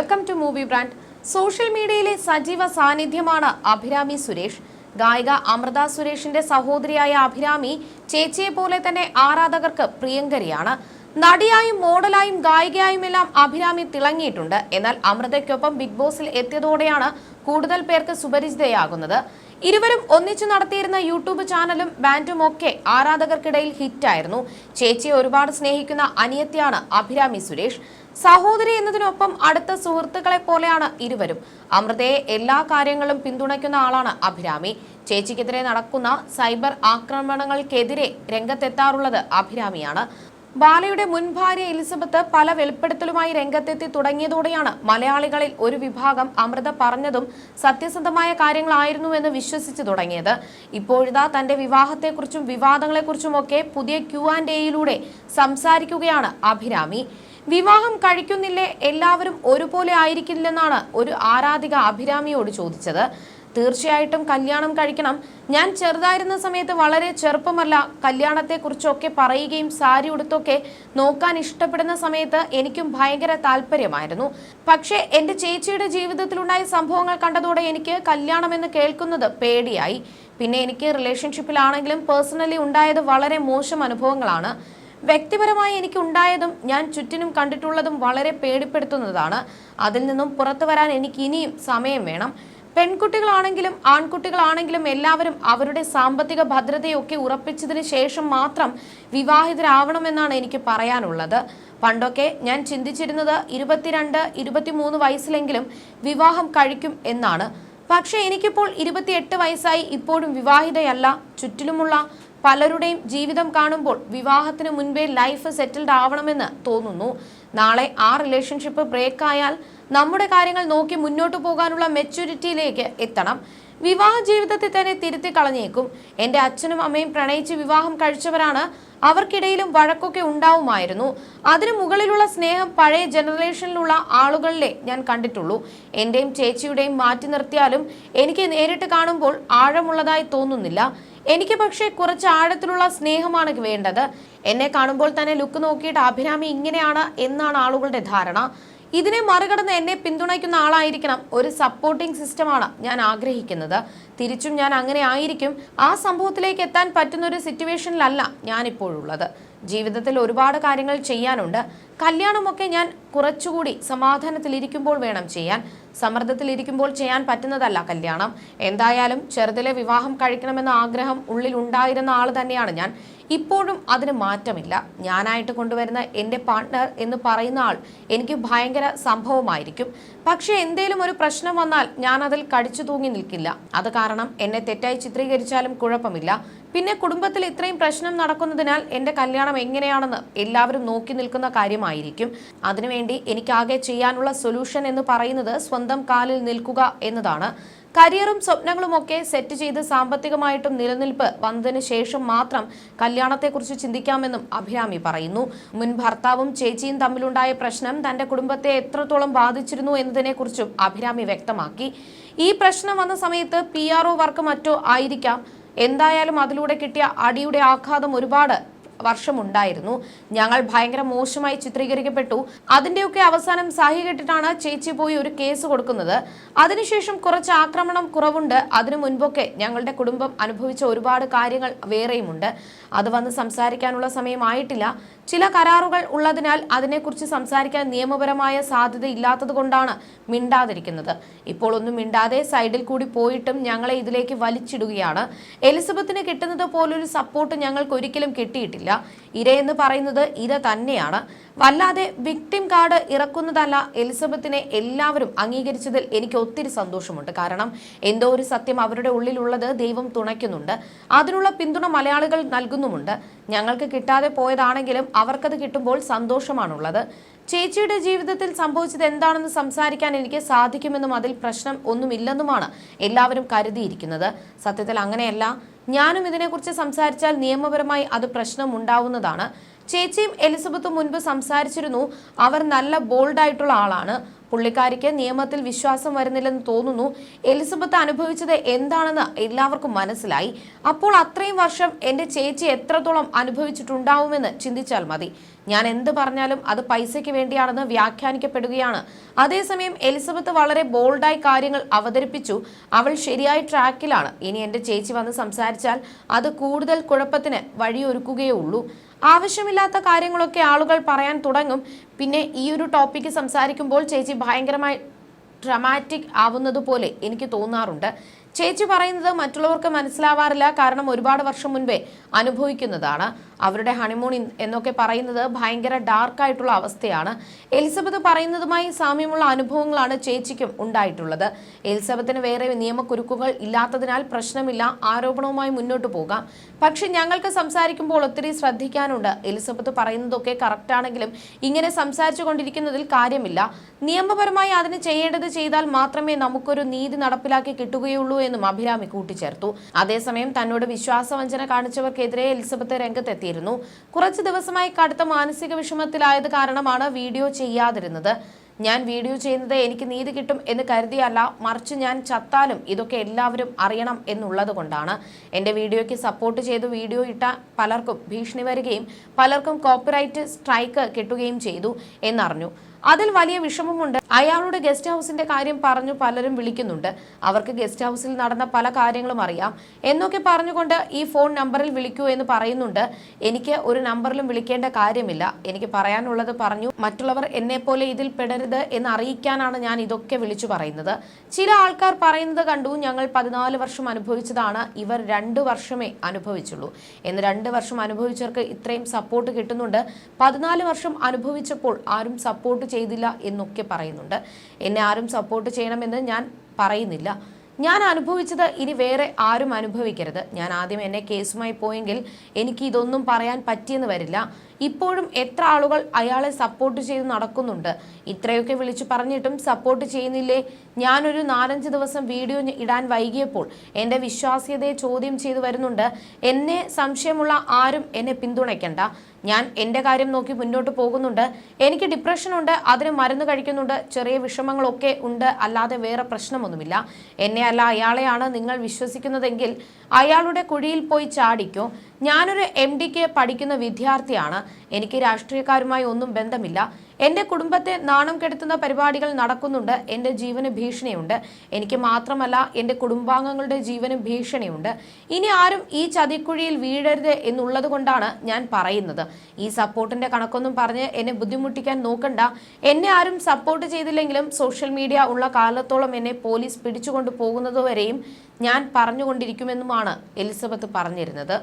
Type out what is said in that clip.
Welcome to movie brand social മീഡിയയിലെ സജീവ സാന്നിധ്യമാണ് അഭിരാമി സുരേഷ്. ഗായിക അമൃത സുരേഷിന്റെ സഹോദരിയായ അഭിരാമി ചേച്ചിയെ പോലെ തന്നെ ആരാധകർക്ക് പ്രിയങ്കരിയാണ്. നടിയായും മോഡലായും ഗായികയായും എല്ലാം അഭിരാമി തിളങ്ങിയിട്ടുണ്ട്. എന്നാൽ അമൃതയ്ക്കൊപ്പം ബിഗ് ബോസിൽ എത്തിയതോടെയാണ് കൂടുതൽ പേർക്ക് സുപരിചിതയാകുന്നത്. ഇരുവരും ഒന്നിച്ചു നടത്തിയിരുന്ന യൂട്യൂബ് ചാനലും ബാൻഡും ഒക്കെ ആരാധകർക്കിടയിൽ ഹിറ്റായിരുന്നു. ചേച്ചിയെ ഒരുപാട് സ്നേഹിക്കുന്ന അനിയത്തിയാണ് അഭിരാമി സുരേഷ്. സഹോദരി എന്നതിനൊപ്പം അടുത്ത സുഹൃത്തുക്കളെ പോലെയാണ് ഇരുവരും. അമൃതയെ എല്ലാ കാര്യങ്ങളും പിന്തുണയ്ക്കുന്ന ആളാണ് അഭിരാമി. ചേച്ചിക്കെതിരെ നടക്കുന്ന സൈബർ ആക്രമണങ്ങൾക്കെതിരെ രംഗത്തെത്താറുള്ളത് അഭിരാമിയാണ്. ബാലയുടെ മുൻ ഭാര്യ എലിസബത്ത് പല വെളിപ്പെടുത്തലുമായി രംഗത്തെത്തി തുടങ്ങിയതോടെയാണ് മലയാളികളിൽ ഒരു വിഭാഗം അമൃത പറഞ്ഞതും സത്യസന്ധമായ കാര്യങ്ങളായിരുന്നുവെന്ന് വിശ്വസിച്ചു തുടങ്ങിയത്. ഇപ്പോഴിതാ തന്റെ വിവാഹത്തെക്കുറിച്ചും വിവാദങ്ങളെക്കുറിച്ചുമൊക്കെ പുതിയ ക്യു ആൻഡ് എയിലൂടെ സംസാരിക്കുകയാണ് അഭിരാമി. വിവാഹം കഴിക്കുന്നില്ലേ എല്ലാവരും ഒരുപോലെ ആയിരിക്കില്ലെന്നാണ് ഒരു ആരാധിക അഭിരാമിയോട് ചോദിച്ചത്. തീർച്ചയായിട്ടും കല്യാണം കഴിക്കണം. ഞാൻ ചെറുതായിരുന്ന സമയത്ത് വളരെ ചെറുപ്പമല്ല കല്യാണത്തെക്കുറിച്ചൊക്കെ പറയുകയും സാരി ഉടുത്തൊക്കെ നോക്കാൻ ഇഷ്ടപ്പെടുന്ന സമയത്ത് എനിക്കും ഭയങ്കര താല്പര്യമായിരുന്നു. പക്ഷേ എന്റെ ചേച്ചിയുടെ ജീവിതത്തിലുണ്ടായ സംഭവങ്ങൾ കണ്ടതോടെ എനിക്ക് കല്യാണം എന്ന് കേൾക്കുന്നത് പേടിയായി. പിന്നെ എനിക്ക് റിലേഷൻഷിപ്പിലാണെങ്കിലും പേഴ്സണലി ഉണ്ടായത് വളരെ മോശം അനുഭവങ്ങളാണ്. വ്യക്തിപരമായി എനിക്ക് ഉണ്ടായതും ഞാൻ ചുറ്റിനും കണ്ടിട്ടുള്ളതും വളരെ പേടിപ്പെടുത്തുന്നതാണ്. അതിൽ നിന്നും പുറത്തു വരാൻ എനിക്ക് ഇനിയും സമയം വേണം. പെൺകുട്ടികളാണെങ്കിലും ആൺകുട്ടികളാണെങ്കിലും എല്ലാവരും അവരുടെ സാമ്പത്തിക ഭദ്രതയൊക്കെ ഉറപ്പിച്ചതിന് ശേഷം മാത്രം വിവാഹിതരാവണമെന്നാണ് എനിക്ക് പറയാനുള്ളത്. പണ്ടൊക്കെ ഞാൻ ചിന്തിച്ചിരുന്നത് ഇരുപത്തിരണ്ട് ഇരുപത്തിമൂന്ന് വയസ്സിലെങ്കിലും വിവാഹം കഴിക്കും എന്നാണ്. പക്ഷേ എനിക്കിപ്പോൾ ഇരുപത്തിയെട്ട് വയസ്സായി ഇപ്പോഴും വിവാഹിതയല്ല. ചുറ്റിലുമുള്ള പലരുടെയും ജീവിതം കാണുമ്പോൾ വിവാഹത്തിന് മുൻപേ ലൈഫ് സെറ്റിൽഡ് ആവണമെന്ന് തോന്നുന്നു. നാളെ ആ റിലേഷൻഷിപ്പ് ബ്രേക്ക് ആയാൽ നമ്മുടെ കാര്യങ്ങൾ നോക്കി മുന്നോട്ട് പോകാനുള്ള മെച്യൂരിറ്റിയിലേക്ക് എത്തണം. വിവാഹ ജീവിതത്തിൽ തന്നെ തിരുത്തി കളഞ്ഞേക്കും. എന്റെ അച്ഛനും അമ്മയും പ്രണയിച്ച് വിവാഹം കഴിച്ചവരാണ് അവർക്കിടയിലും വഴക്കൊക്കെ ഉണ്ടാവുമായിരുന്നു. അതിനു മുകളിലുള്ള സ്നേഹം പഴയ ജനറേഷനിലുള്ള ആളുകളിലെ ഞാൻ കണ്ടിട്ടുള്ളൂ. എന്റെയും ചേച്ചിയുടെയും മാറ്റി നിർത്തിയാലും എനിക്ക് നേരിട്ട് കാണുമ്പോൾ ആഴമുള്ളതായി തോന്നുന്നില്ല. എനിക്ക് പക്ഷേ കുറച്ച് ആഴത്തിലുള്ള സ്നേഹമാണ് വേണ്ടത്. എന്നെ കാണുമ്പോൾ തന്നെ ലുക്ക് നോക്കിയിട്ട് അഭിരാമി ഇങ്ങനെയാണ് എന്നാണ് ആളുകളുടെ ധാരണ. ഇതിനെ മറികടന്ന് എന്നെ പിന്തുണയ്ക്കുന്ന ആളായിരിക്കണം ഒരു സപ്പോർട്ടിംഗ് സിസ്റ്റമാണ് ഞാൻ ആഗ്രഹിക്കുന്നത്. തിരിച്ചും ഞാൻ അങ്ങനെ ആയിരിക്കും. ആ സംഭവത്തിലേക്ക് എത്താൻ പറ്റുന്ന ഒരു സിറ്റുവേഷനിലല്ല ഞാനിപ്പോഴുള്ളത്. ജീവിതത്തിൽ ഒരുപാട് കാര്യങ്ങൾ ചെയ്യാനുണ്ട്. കല്യാണമൊക്കെ ഞാൻ കുറച്ചുകൂടി സമാധാനത്തിലിരിക്കുമ്പോൾ വേണം ചെയ്യാൻ. സമ്മർദ്ദത്തിലിരിക്കുമ്പോൾ ചെയ്യാൻ പറ്റുന്നതല്ല കല്യാണം. എന്തായാലും ചെറുതിലെ വിവാഹം കഴിക്കണമെന്ന ആഗ്രഹം ഉള്ളിൽ ഉണ്ടായിരുന്ന ആൾ തന്നെയാണ് ഞാൻ. ഇപ്പോഴും അതിന് മാറ്റമില്ല. ഞാനായിട്ട് കൊണ്ടുവരുന്ന എന്റെ പാർട്ട്ണർ എന്ന് പറയുന്ന ആൾ എനിക്ക് ഭയങ്കര സംഭവമായിരിക്കും. പക്ഷേ എന്തേലും ഒരു പ്രശ്നം വന്നാൽ ഞാൻ അതിൽ കടിച്ചു തൂങ്ങി നിൽക്കില്ല. അത് കാരണം എന്നെ തെറ്റായി ചിത്രീകരിച്ചാലും കുഴപ്പമില്ല. പിന്നെ കുടുംബത്തിൽ ഇത്രയും പ്രശ്നം നടക്കുന്നതിനാൽ എന്റെ കല്യാണം എങ്ങനെയാണെന്ന് എല്ലാവരും നോക്കി നിൽക്കുന്ന കാര്യമായിരിക്കും. അതിനുവേണ്ടി എനിക്കാകെ ചെയ്യാനുള്ള സൊല്യൂഷൻ എന്ന് പറയുന്നത് സ്വന്തം കാലിൽ നിൽക്കുക എന്നതാണ്. കരിയറും സ്വപ്നങ്ങളുമൊക്കെ സെറ്റ് ചെയ്ത് സാമ്പത്തികമായിട്ടും നിലനിൽപ്പ് വന്നതിന് ശേഷം മാത്രം കല്യാണത്തെക്കുറിച്ച് ചിന്തിക്കാമെന്നും അഭിരാമി പറയുന്നു. മുൻ ഭർത്താവും ചേച്ചിയും തമ്മിലുണ്ടായ പ്രശ്നം തന്റെ കുടുംബത്തെ എത്രത്തോളം ബാധിച്ചിരുന്നു എന്നതിനെക്കുറിച്ചും അഭിരാമി വ്യക്തമാക്കി. ഈ പ്രശ്നം വന്ന സമയത്ത് പി വർക്ക് മറ്റോ ആയിരിക്കാം. എന്തായാലും അതിലൂടെ കിട്ടിയ അടിയുടെ ആഘാതം ഒരുപാട് വർഷമുണ്ടായിരുന്നു. ഞങ്ങൾ ഭയങ്കര മോശമായി ചിത്രീകരിക്കപ്പെട്ടു. അതിന്റെയൊക്കെ അവസാനം സഹി കെട്ടിട്ടാണ് ചേച്ചി പോയി ഒരു കേസ് കൊടുക്കുന്നത്. അതിനുശേഷം കുറച്ച് ആക്രമണം കുറവുണ്ട്. അതിനു മുൻപൊക്കെ ഞങ്ങളുടെ കുടുംബം അനുഭവിച്ച ഒരുപാട് കാര്യങ്ങൾ വേറെയുമുണ്ട്. അത് വന്ന് സംസാരിക്കാനുള്ള സമയമായിട്ടില്ല ചില കരാറുകൾ ഉള്ളതിനാൽ അതിനെക്കുറിച്ച് സംസാരിക്കാൻ നിയമപരമായ സാധ്യത ഇല്ലാത്തത് കൊണ്ടാണ് മിണ്ടാതിരിക്കുന്നത്. ഇപ്പോൾ ഒന്നും മിണ്ടാതെ സൈഡിൽ കൂടി പോയിട്ടും ഞങ്ങളെ ഇതിലേക്ക് വലിച്ചിടുകയാണ്. എലിസബത്തിന് കിട്ടുന്നത് പോലൊരു സപ്പോർട്ട് ഞങ്ങൾക്ക് ഒരിക്കലും കിട്ടിയിട്ടില്ല. ഇര ഇരയെന്ന് പറയുന്നത് ഇര തന്നെയാണ്. വല്ലാതെ വിക്ടിം കാർഡ് ഇറക്കുന്നതല്ല എലിസബത്തിനെ എല്ലാവരും അംഗീകരിച്ചതിൽ എനിക്ക് ഒത്തിരി സന്തോഷമുണ്ട്. കാരണം എന്തോ ഒരു സത്യം അവരുടെ ഉള്ളിലുള്ളത് ദൈവം തുണയ്ക്കുന്നുണ്ട്. അതിനുള്ള പിന്തുണ മലയാളികൾ നൽകുന്നുമുണ്ട്. ഞങ്ങൾക്ക് കിട്ടാതെ പോയതാണെങ്കിലും അവർക്കത് കിട്ടുമ്പോൾ സന്തോഷമാണുള്ളത്. ചേച്ചിയുടെ ജീവിതത്തിൽ സംഭവിച്ചത് എന്താണെന്ന് സംസാരിക്കാൻ എനിക്ക് സാധിക്കുമെന്നും അതിൽ പ്രശ്നം ഒന്നുമില്ലെന്നുമാണ് എല്ലാവരും കരുതിയിരിക്കുന്നത്. സത്യത്തിൽ അങ്ങനെയല്ല. ഞാനും ഇതിനെക്കുറിച്ച് സംസാരിച്ചാൽ നിയമപരമായി അത് പ്രശ്നം ഉണ്ടാവുന്നതാണ് ചേച്ചിയും എലിസബത്തും മുൻപ് സംസാരിച്ചിരുന്നു. അവർ നല്ല ബോൾഡായിട്ടുള്ള ആളാണ്. പുള്ളിക്കാരിക്ക് നിയമത്തിൽ വിശ്വാസം വരുന്നില്ലെന്ന് തോന്നുന്നു. എലിസബത്ത് അനുഭവിച്ചത് എന്താണെന്ന് എല്ലാവർക്കും മനസ്സിലായി. അപ്പോൾ അത്രയും വർഷം എന്റെ ചേച്ചി എത്രത്തോളം അനുഭവിച്ചിട്ടുണ്ടാവുമെന്ന് ചിന്തിച്ചാൽ മതി. ഞാൻ എന്ത് പറഞ്ഞാലും അത് പൈസയ്ക്ക് വേണ്ടിയാണെന്ന് വ്യാഖ്യാനിക്കപ്പെടുകയാണ്. അതേസമയം എലിസബത്ത് വളരെ ബോൾഡായി കാര്യങ്ങൾ അവതരിപ്പിച്ചു. അവൾ ശരിയായ ട്രാക്കിലാണ്. ഇനി എന്റെ ചേച്ചി വന്ന് സംസാരിച്ചാൽ അത് കൂടുതൽ കുഴപ്പത്തിന് വഴിയൊരുക്കുകയേ ഉള്ളൂ. ആവശ്യമില്ലാത്ത കാര്യങ്ങളൊക്കെ ആളുകൾ പറയാൻ തുടങ്ങും. പിന്നെ ഈ ഒരു ടോപ്പിക്ക് സംസാരിക്കുമ്പോൾ ചേച്ചി ഭയങ്കരമായി ഡ്രമാറ്റിക് ആവുന്നത് പോലെ എനിക്ക് തോന്നാറുണ്ട്. ചേച്ചി പറയുന്നത് മറ്റുള്ളവർക്ക് മനസ്സിലാവാറില്ല. കാരണം ഒരുപാട് വർഷം മുൻപേ അനുഭവിക്കുന്നതാണ്. അവരുടെ ഹണിമൂൺ എന്നൊക്കെ പറയുന്നത് ഭയങ്കര ഡാർക്കായിട്ടുള്ള അവസ്ഥയാണ്. എലിസബത്ത് പറയുന്നതുമായി സാമ്യമുള്ള അനുഭവങ്ങളാണ് ചേച്ചിക്കും ഉണ്ടായിട്ടുള്ളത്. എലിസബത്തിന് വേറെ നിയമക്കുരുക്കുകൾ ഇല്ലാത്തതിനാൽ പ്രശ്നമില്ല. ആരോപണവുമായി മുന്നോട്ട് പോകാം. പക്ഷെ ഞങ്ങൾക്ക് സംസാരിക്കുമ്പോൾ ഒത്തിരി ശ്രദ്ധിക്കാനുണ്ട്. എലിസബത്ത് പറയുന്നതൊക്കെ കറക്റ്റ് ആണെങ്കിലും ഇങ്ങനെ സംസാരിച്ചു കൊണ്ടിരിക്കുന്നതിൽ കാര്യമില്ല. നിയമപരമായി അതിന് ചെയ്യേണ്ടത് ചെയ്താൽ മാത്രമേ നമുക്കൊരു നീതി നടപ്പിലാക്കി കിട്ടുകയുള്ളൂ എന്നും അഭിരാമി കൂട്ടിച്ചേർത്തു. അതേസമയം തന്നോട് വിശ്വാസവഞ്ചന കാണിച്ചവർക്കെതിരെ എലിസബത്ത് രംഗത്തെത്തിയിരുന്നു. കുറച്ചു ദിവസമായി കടുത്ത മാനസിക വിഷമത്തിലായത് കാരണമാണ് വീഡിയോ ചെയ്യാതിരുന്നത്. ഞാൻ വീഡിയോ ചെയ്യുന്നത് എനിക്ക് നീതി കിട്ടും എന്ന് കരുതിയല്ല മറിച്ച് ഞാൻ ചത്താലും ഇതൊക്കെ എല്ലാവരും അറിയണം എന്നുള്ളത് കൊണ്ടാണ്. എന്റെ വീഡിയോയ്ക്ക് സപ്പോർട്ട് ചെയ്ത് വീഡിയോ ഇട്ട പലർക്കും ഭീഷണി വരികയും പലർക്കും കോപ്പിറൈറ്റ് സ്ട്രൈക്ക് കിട്ടുകയും ചെയ്തു എന്നറിഞ്ഞു. അതിൽ വലിയ വിഷമമുണ്ട്. അയാളുടെ ഗസ്റ്റ് ഹൗസിന്റെ കാര്യം പറഞ്ഞു പലരും വിളിക്കുന്നുണ്ട്. അവർക്ക് ഗസ്റ്റ് ഹൗസിൽ നടന്ന പല കാര്യങ്ങളും അറിയാം. എന്നൊക്കെ പറഞ്ഞുകൊണ്ട് ഈ ഫോൺ നമ്പറിൽ വിളിക്കൂ എന്ന് പറയുന്നുണ്ട്. എനിക്ക് ഒരു നമ്പറിലും വിളിക്കേണ്ട കാര്യമില്ല. എനിക്ക് പറയാനുള്ളത് പറഞ്ഞു. മറ്റുള്ളവർ എന്നെ പോലെ ഇതിൽ പെടരുത് എന്ന് അറിയിക്കാനാണ് ഞാൻ ഇതൊക്കെ വിളിച്ചു പറയുന്നത്. ചില ആൾക്കാർ പറയുന്നത് കണ്ടു ഞങ്ങൾ പതിനാല് വർഷം അനുഭവിച്ചതാണ്. ഇവർ രണ്ട് വർഷമേ അനുഭവിച്ചുള്ളൂ. എന്ന് രണ്ട് വർഷം അനുഭവിച്ചവർക്ക് ഇത്രയും സപ്പോർട്ട് കിട്ടുന്നുണ്ട്. പതിനാല് വർഷം അനുഭവിച്ചപ്പോൾ ആരും സപ്പോർട്ട് ചെയ്തില്ല എന്നൊക്കെ പറയുന്നുണ്ട്. എന്നെ ആരും സപ്പോർട്ട് ചെയ്യണമെന്ന് ഞാൻ പറയുന്നില്ല. ഞാൻ അനുഭവിച്ചത് ഇനി വേറെ ആരും അനുഭവിക്കരുത്. ഞാൻ ആദ്യം എന്നെ കേസുമായി പോയെങ്കിൽ എനിക്ക് ഇതൊന്നും പറയാൻ പറ്റിയെന്ന് വരില്ല. ഇപ്പോഴും എത്ര ആളുകൾ അയാളെ സപ്പോർട്ട് ചെയ്ത് നടക്കുന്നുണ്ട്? ഇത്രയൊക്കെ വിളിച്ചു പറഞ്ഞിട്ടും സപ്പോർട്ട് ചെയ്യുന്നില്ലേ? ഞാനൊരു നാലഞ്ച് ദിവസം വീഡിയോ ഇടാൻ വൈകിയപ്പോൾ എന്റെ വിശ്വാസ്യതയെ ചോദ്യം ചെയ്തു വരുന്നുണ്ട്. എന്നെ സംശയമുള്ള ആരും എന്നെ പിന്തുണയ്ക്കണ്ട. ഞാൻ എന്റെ കാര്യം നോക്കി മുന്നോട്ട് പോകുന്നുണ്ട്. എനിക്ക് ഡിപ്രഷനുണ്ട് അതിന് മരുന്ന് കഴിക്കുന്നുണ്ട് ചെറിയ വിഷമങ്ങളൊക്കെ ഉണ്ട് അല്ലാതെ വേറെ പ്രശ്നമൊന്നുമില്ല. എന്നെ അല്ല അയാളെയാണ് നിങ്ങൾ വിശ്വസിക്കുന്നതെങ്കിൽ അയാളുടെ കുഴിയിൽ പോയി ചാടിക്കോ. ഞാനൊരു എം ഡിക്ക് പഠിക്കുന്ന വിദ്യാർത്ഥിയാണ്. എനിക്ക് രാഷ്ട്രീയക്കാരുമായി ഒന്നും ബന്ധമില്ല. എന്റെ കുടുംബത്തെ നാണം കെടുത്തുന്ന പരിപാടികൾ നടക്കുന്നുണ്ട്. എന്റെ ജീവന് ഭീഷണിയുണ്ട്. എനിക്ക് മാത്രമല്ല എന്റെ കുടുംബാംഗങ്ങളുടെ ജീവന് ഭീഷണിയുണ്ട്. ഇനി ആരും ഈ ചതിക്കുഴിയിൽ വീഴരുത് എന്നുള്ളത് ഞാൻ പറയുന്നത്. ഈ സപ്പോർട്ടിന്റെ കണക്കൊന്നും പറഞ്ഞ് എന്നെ ബുദ്ധിമുട്ടിക്കാൻ നോക്കണ്ട. എന്നെ ആരും സപ്പോർട്ട് ചെയ്തില്ലെങ്കിലും സോഷ്യൽ മീഡിയ ഉള്ള കാലത്തോളം എന്നെ പോലീസ് പിടിച്ചുകൊണ്ട് പോകുന്നതുവരെയും ഞാൻ പറഞ്ഞുകൊണ്ടിരിക്കുമെന്നുമാണ് എലിസബത്ത് പറഞ്ഞിരുന്നത്.